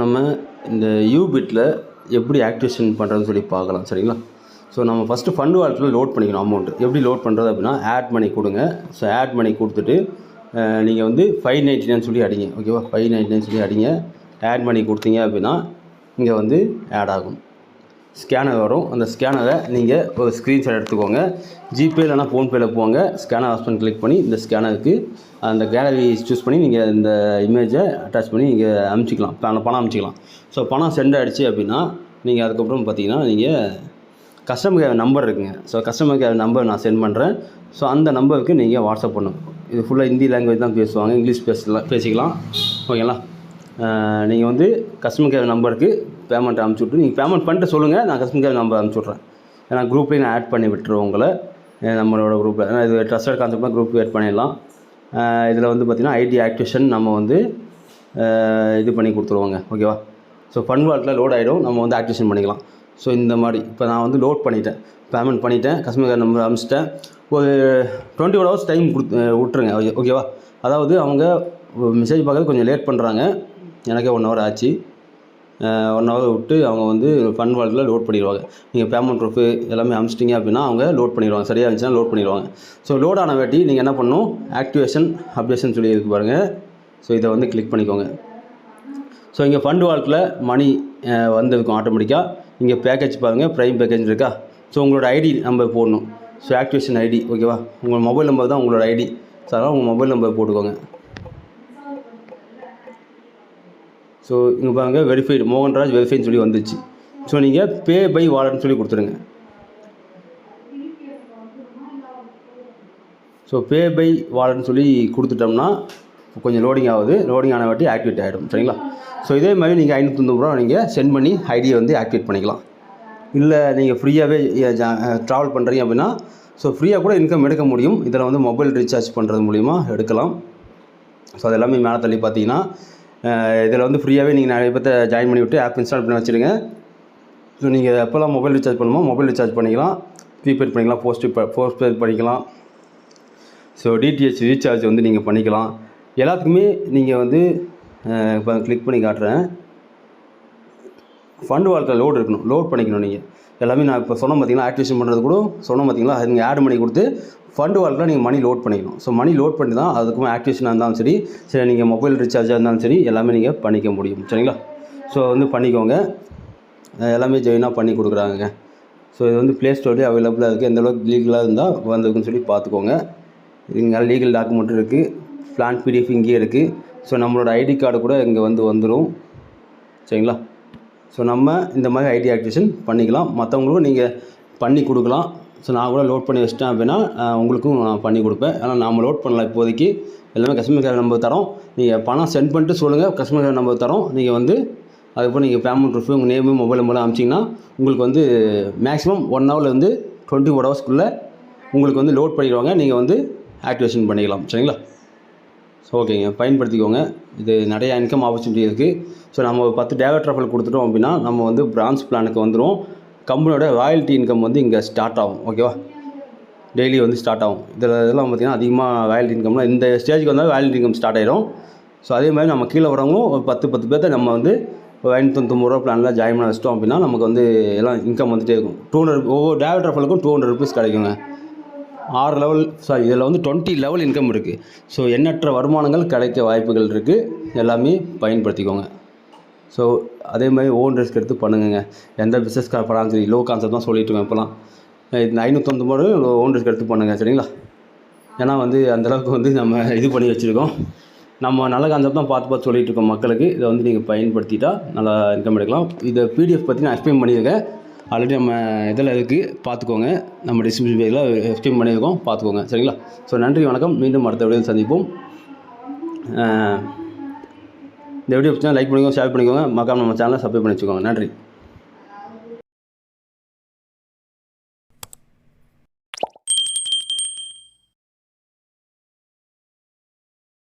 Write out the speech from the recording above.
நம்ம இந்த யூபிட்டில் எப்படி ஆக்டிவேஷன் பண்ணுறதுன்னு சொல்லி பார்க்கலாம் சரிங்களா? ஸோ நம்ம ஃபஸ்ட்டு ஃபண்டு வாலெட்டில் லோட் பண்ணிக்கணும் அமௌண்ட் எப்படி லோட் பண்ணுறது அப்படின்னா ஆட் மணி கொடுங்க. ஸோ ஆட் மணி கொடுத்துட்டு நீங்கள் வந்து ஃபைவ் நைன்ட்டி நைன் சொல்லி அடிங்க. ஓகேவா ஃபைவ் நைன்ட்டி நைன் சொல்லி அடிங்க. ஆட் மணி கொடுத்தீங்க அப்படின்னா இங்கே வந்து ஆட் ஆகும். ஸ்கேனர் வரும். அந்த ஸ்கேனரை நீங்கள் ஒரு ஸ்க்ரீன்ஷாட் எடுத்துக்கோங்க. ஜிபே இல்லைனா ஃபோன்பேயில் போங்க. ஸ்கேனர் ஆப்ஷன் கிளிக் பண்ணி இந்த ஸ்கேனருக்கு அந்த கேலரி சூஸ் பண்ணி நீங்கள் இந்த இமேஜை அட்டாச் பண்ணி நீங்கள் அனுப்பிச்சிக்கலாம். பணம் பணம் அனுப்பிச்சிக்கலாம். ஸோ பணம் சென்ட் ஆகிடுச்சு அப்படின்னா நீங்கள் அதுக்கப்புறம் பார்த்தீங்கன்னா நீங்கள் கஸ்டமர் கேர் நம்பர் இருக்குங்க. ஸோ கஸ்டமர் கேர் நம்பர் நான் சென்ட் பண்ணுறேன் ஸோ அந்த நம்பருக்கு நீங்கள் வாட்ஸ்அப் பண்ணணும் இது ஃபுல்லாக ஹிந்தி லாங்குவேஜ் தான் பேசுவாங்க. இங்கிலீஷ் பேசலாம் பேசிக்கலாம். ஓகேங்களா நீங்கள் வந்து கஸ்டமர் கேர் நம்பருக்கு பேமெண்ட் அனுப்பிச்சி விட்டு நீங்கள் பேமெண்ட் பண்ணிட்டு சொல்லுங்கள் நான் கஸ்டமர் கேர் நம்பர் அனுப்பிச்சி விட்றேன் ஏன்னா குரூப்லேயும் நான் ஆட் பண்ணி விட்டுருவோம் உங்களை. நம்மளோட குரூப்பில் ஏன்னா இது ட்ரஸ்டட் கான்செப்ட்லாம் குரூப் ஆட் பண்ணிடலாம். இதில் வந்து பார்த்திங்கன்னா ஐடி ஆக்டிவேஷன் நம்ம வந்து இது பண்ணி கொடுத்துருவோங்க. ஓகேவா ஸோ ஃபன் வால்ட்டில் லோட் ஆகிடும் நம்ம வந்து ஆக்டிவேஷன் பண்ணிக்கலாம். ஸோ இந்த மாதிரி இப்போ நான் வந்து லோட் பண்ணிட்டேன். பேமெண்ட் பண்ணிட்டேன் கஸ்டமர் கேர் நம்பர் அனுப்பிச்சிட்டேன். ஒரு டுவெண்ட்டி ஒன் ஹவர்ஸ் டைம் கொடுத்து விட்ருங்க ஓகே- ஓகேவா அதாவது அவங்க மெசேஜ் பார்க்கறது கொஞ்சம் லேட் பண்ணுறாங்க எனக்கே ஒன் ஹவர் ஆச்சு. ஒன் ஹவர் விட்டு அவங்க வந்து ஃபன் வால்ட்டில் லோட் பண்ணிடுவாங்க. நீங்கள் பேமெண்ட் ப்ரூஃபு எல்லாமே அனுப்பிச்சிட்டிங்க அப்படின்னா அவங்க லோட் பண்ணிடுவாங்க. சரியாக இருந்துச்சுன்னா லோட் பண்ணிடுவாங்க. ஸோ லோட் ஆன வேட்டி நீங்கள் என்ன பண்ணணும்? ஆக்டிவேஷன் அப்டேஷன் சொல்லி இருக்கு பாருங்கள் ஸோ இதை வந்து கிளிக் பண்ணிக்கோங்க. ஸோ இங்கே ஃபண்ட் வால்ட்டில் மணி வந்திருக்கும் ஆட்டோமேட்டிக்காக இங்கே பேக்கேஜ் பாருங்கள் ப்ரைம் பேக்கேஜ் இருக்கா? ஸோ உங்களோட ஐடி நம்பர் போடணும். ஸோ ஆக்டிவேஷன் ஐடி ஓகேவா உங்கள் மொபைல் நம்பர் தான் உங்களோட ஐடி ஸோ அதனால் உங்கள் மொபைல் நம்பர் போட்டுக்கோங்க. ஸோ இங்கே பாருங்கள் வெரிஃபைடு மோகன்ராஜ் வெரிஃபைன்னு சொல்லி வந்துச்சு. ஸோ நீங்கள் பே பை வாலெட்னு சொல்லி கொடுத்துருங்க. ஸோ பே பை வாலெட்னு சொல்லி கொடுத்துட்டோம்னா கொஞ்சம் லோடிங் ஆகுது. லோடிங் ஆன வாட்டி ஆக்டிவேட் ஆகிடும் சரிங்களா? ஸோ இதே மாதிரி நீங்கள் ஐநூற்றொம்பது ரூபா நீங்கள் சென்ட் பண்ணி ஐடியை வந்து ஆக்டிவேட் பண்ணிக்கலாம். இல்லை நீங்கள் ஃப்ரீயாகவே ட்ராவல் பண்ணுறீங்க அப்படின்னா ஸோ ஃப்ரீயாக கூட இன்கம் எடுக்க முடியும். இதில் வந்து மொபைல் ரீசார்ஜ் பண்ணுறது மூலிமா எடுக்கலாம். ஸோ அது எல்லாமே மேலே தள்ளி பார்த்தீங்கன்னா இதில் வந்து ஃப்ரீயாகவே நீங்கள் நிறைய பேர்த்த ஜாயின் பண்ணி விட்டு ஆப் இன்ஸ்டால் பண்ணி வச்சுடுங்க ஸோ நீங்கள் எப்போல்லாம் மொபைல் ரீசார்ஜ் பண்ணுமோ மொபைல் ரீசார்ஜ் பண்ணிக்கலாம். ப்ரீபெய்ட் பண்ணிக்கலாம் போஸ்ட் போஸ்ட் பெய்ட் பண்ணிக்கலாம். ஸோ டிடிஹெச் ரீசார்ஜ் வந்து நீங்கள் பண்ணிக்கலாம். எல்லாத்துக்குமே நீங்கள் வந்து இப்போ கிளிக் பண்ணி காட்டுறேன். ஃபண்டு வால்ட்டில் லோட் இருக்கணும். லோட் பண்ணிக்கணும் நீங்கள் எல்லாமே நான் இப்போ சொன்ன பார்த்தீங்களா ஆக்டிவேஷன் பண்ணுறது கூட சொன்ன பார்த்தீங்களா அது நீங்கள் ஆட் பண்ணி கொடுத்து ஃபண்டு வாழ்க்கையில் நீங்கள் மணி லோட் பண்ணிக்கணும். ஸோ மணி லோட் பண்ணி தான் அதுக்கும் ஆக்டிவேஷனாக இருந்தாலும் சரி சரி நீங்கள் மொபைல் ரீசார்ஜாக இருந்தாலும் சரி எல்லாமே நீங்கள் பண்ணிக்க முடியும். சரிங்களா? ஸோ வந்து பண்ணிக்கோங்க. எல்லாமே ஜெயினாக பண்ணி கொடுக்குறாங்க ஸோ இது வந்து ப்ளே ஸ்டோர்லேயே அவைலபிளாக இருக்குது எந்தளவுக்கு லீகலாக இருந்தால் வந்திருக்குன்னு சொல்லி பார்த்துக்கோங்க. இங்கே லீகல் டாக்குமெண்ட் இருக்குது பிளான் பிடிஎஃப் இங்கேயே இருக்குது ஸோ நம்மளோட ஐடி கார்டு கூட இங்கே வந்து வந்துடும் சரிங்களா? ஸோ நம்ம இந்த மாதிரி ஐடி ஆக்டிவேஷன் பண்ணிக்கலாம். மற்றவங்களுக்கும் நீங்கள் பண்ணி கொடுக்கலாம். ஸோ நான் கூட லோட் பண்ணி வச்சிட்டேன் அப்படின்னா உங்களுக்கும் நான் பண்ணி கொடுப்பேன். ஆனால் நாம் லோட் பண்ணல இப்போதைக்கு. எல்லாமே கஸ்டமர் கேர் நம்பர் தரோம். நீங்கள் பணம் சென்ட் பண்ணிட்டு சொல்லுங்கள் கஸ்டமர் கேர் நம்பர் தரோம். நீங்கள் வந்து அதுக்கப்புறம் நீங்கள் பேமெண்ட் ப்ரூஃபு உங்கள் நேமு மொபைல் நம்பர்லாம் அமிச்சிங்கன்னா உங்களுக்கு வந்து மேக்ஸிமம் ஒன் ஹவர்லேருந்து டுவெண்ட்டி ஃபோர் ஹவர்ஸ்க்குள்ளே உங்களுக்கு வந்து லோட் பண்ணிடுவாங்க. நீங்கள் வந்து ஆக்டிவேஷன் பண்ணிக்கலாம். சரிங்களா? ஸோ ஓகேங்க பயன்படுத்திக்கோங்க. இது நிறையா இன்கம் ஆப்பர்ச்சுனிட்டி இருக்குது ஸோ நம்ம ஒரு பத்து டேவட் ட்ராஃபல் கொடுத்துட்டோம் அப்படின்னா நம்ம வந்து பிரான்ஸ் பிளானுக்கு வந்துடும் கம்பெனியோட ராயல்ட்டி இன்கம் வந்து இங்கே ஸ்டார்ட் ஆகும். ஓகேவா டெய்லி வந்து ஸ்டார்ட் ஆகும். இதில் இதெல்லாம் பார்த்திங்கன்னா அதிகமாக ராயல்ட்டி இன்கம்லாம் இந்த ஸ்டேஜுக்கு வந்தால் ராயல்ட்டி இன்கம் ஸ்டார்ட் ஆகிடும் ஸோ அதே மாதிரி நம்ம கீழே வரவங்களும் ஒரு பத்து பத்து பேர்த்த நம்ம வந்து ஒரு ஐநூற்றொம்பது ரூபா பிளானில் ஜாயின் பண்ண வச்சிட்டோம் அப்படின்னா நமக்கு வந்து எல்லாம் இன்கம் வந்துட்டே இருக்கும். டூ ஹண்ட்ரட் ஒவ்வொரு டேவட் ட்ராஃபலுக்கும் டூ ஹண்ட்ரட் ருபீஸ் கிடைக்குங்க. ஆறு லெவல் சாரி இதில் வந்து டுவெண்ட்டி லெவல் இன்கம் இருக்குது ஸோ எண்ணற்ற வருமானங்கள் கிடைக்க வாய்ப்புகள் இருக்குது எல்லாமே பயன்படுத்திக்கோங்க. ஸோ அதே மாதிரி ஓன் ரிஸ்க் எடுத்து பண்ணுங்கங்க. எந்த பிஸ்னஸ் பண்ணாலும் சரி லோ கான்செப்ட் தான் சொல்லிட்டு இருக்கேன் இப்போலாம். இந்த ஐநூற்றொம்பது ஓன் ரிஸ்க் எடுத்து பண்ணுங்க சரிங்களா? ஏன்னா வந்து அந்தளவுக்கு வந்து நம்ம இது பண்ணி வச்சுருக்கோம். நம்ம நல்ல கான்செப்ட் தான் பார்த்து பார்த்து சொல்லிகிட்ருக்கோம் இருக்கோம் மக்களுக்கு. இதை வந்து நீங்கள் பயன்படுத்திட்டா நல்லா இன்கம் எடுக்கலாம். இதை பிடிஎஃப் பற்றி நான் எக்ஸ்பிளைன் பண்ணியிருக்கேன். ஆல்ரெடி நம்ம இதில் இருக்குது பார்த்துக்கோங்க. நம்ம டிஸ்கிரிப்ஷன் பேஜில் எக்ஸ்பிளைன் பண்ணியிருக்கோம் பார்த்துக்கோங்க சரிங்களா? ஸோ நன்றி வணக்கம். மீண்டும் அடுத்த வீடியோவில் சந்திப்போம். இந்த வீடியோ பிடிச்சா லைக் பண்ணிக்கோங்க ஷேர் பண்ணிக்கோங்க. மக்காம நம்ம சேனலை சப்ஸ்கிரைப் பண்ணி வச்சுக்கோங்க. நன்றி.